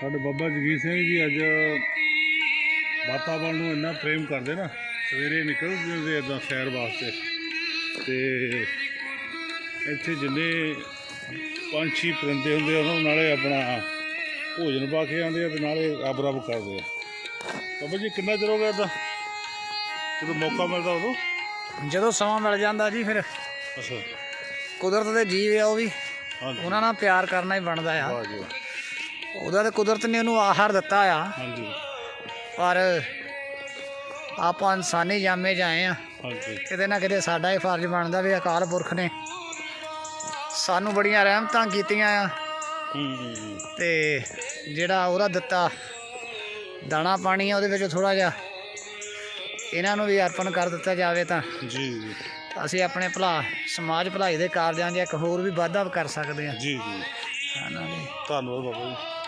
ਸਾਡੇ ਬਾਬਾ ਜਗੀਰ ਸਿੰਘ ਜੀ ਅੱਜ ਵਾਤਾਵਰਣ ਨੂੰ ਇੰਨਾ ਪ੍ਰੇਮ ਕਰਦੇ ਨਾ ਸਵੇਰੇ ਨਿਕਲ ਜਾਂਦੇ ਇਦਾਂ ਸੈਰ ਵਾਸਤੇ। ਤੇ ਇੱਥੇ ਜਿੰਨੇ ਪੰਛੀ ਪਰਿੰਦੇ ਹੁੰਦੇ ਆ ਉਹਨਾਂ ਨੂੰ ਨਾਲੇ ਆਪਣਾ ਭੋਜਨ ਪਾ ਕੇ ਆਉਂਦੇ ਆ ਤੇ ਨਾਲੇ ਰੱਬ ਰੱਬ ਕਰਦੇ ਆ। ਬਾਬਾ ਜੀ ਕਿੰਨਾ ਚਿਰ ਹੋ ਗਿਆ ਇਦਾਂ? ਜਦੋਂ ਮੌਕਾ ਮਿਲਦਾ ਉਦੋਂ? ਜਦੋਂ ਸਮਾਂ ਮਿਲ ਜਾਂਦਾ ਜੀ ਫਿਰ। ਅੱਛਾ। ਕੁਦਰਤ ਦੇ ਜੀਵ ਆ ਉਹ ਵੀ। ਉਹਨਾਂ ਨਾਲ ਪਿਆਰ ਕਰਨਾ ਹੀ ਬਣਦਾ ਆ। ਉਹਦਾ ਤੇ ਕੁਦਰਤ ਨੇ ਉਹਨੂੰ ਆਹਾਰ ਦਿੱਤਾ ਆ। ਹਾਂਜੀ। ਪਰ ਆਪਾਂ ਇਨਸਾਨੀ ਜਾਮੇ ਜਾਏ ਆ। ਹਾਂਜੀ। ਕਿਤੇ ਨਾ ਕਿਤੇ ਸਾਡਾ ਹੀ ਫਰਜ਼ ਬਣਦਾ ਵੀ ਅਕਾਲ ਪੁਰਖ ਨੇ ਸਾਨੂੰ ਬੜੀਆਂ ਰਹਿਮਤਾਂ ਕੀਤੀਆਂ ਆ। ਤੇ ਜਿਹੜਾ ਉਹਦਾ ਦਿੱਤਾ ਦਾਣਾ ਪਾਣੀ ਆ ਉਹਦੇ ਵਿੱਚ ਥੋੜਾ ਜਿਹਾ ਇਹਨਾਂ ਨੂੰ ਵੀ ਅਰਪਣ ਕਰ ਦਿੱਤਾ ਜਾਵੇ ਤਾਂ। ਜੀ ਜੀ। ਅਸੀਂ ਆਪਣੇ ਭਲਾ ਸਮਾਜ ਭਲਾਈ ਦੇ ਕਾਰਜਾਂ 'ਚ ਇੱਕ ਹੋਰ ਵੀ ਵਾਧਾ ਕਰ ਸਕਦੇ ਹਾਂ ਜੀ ਜੀ। ਧੰਨਵਾਦ ਬਾਬਾ ਜੀ।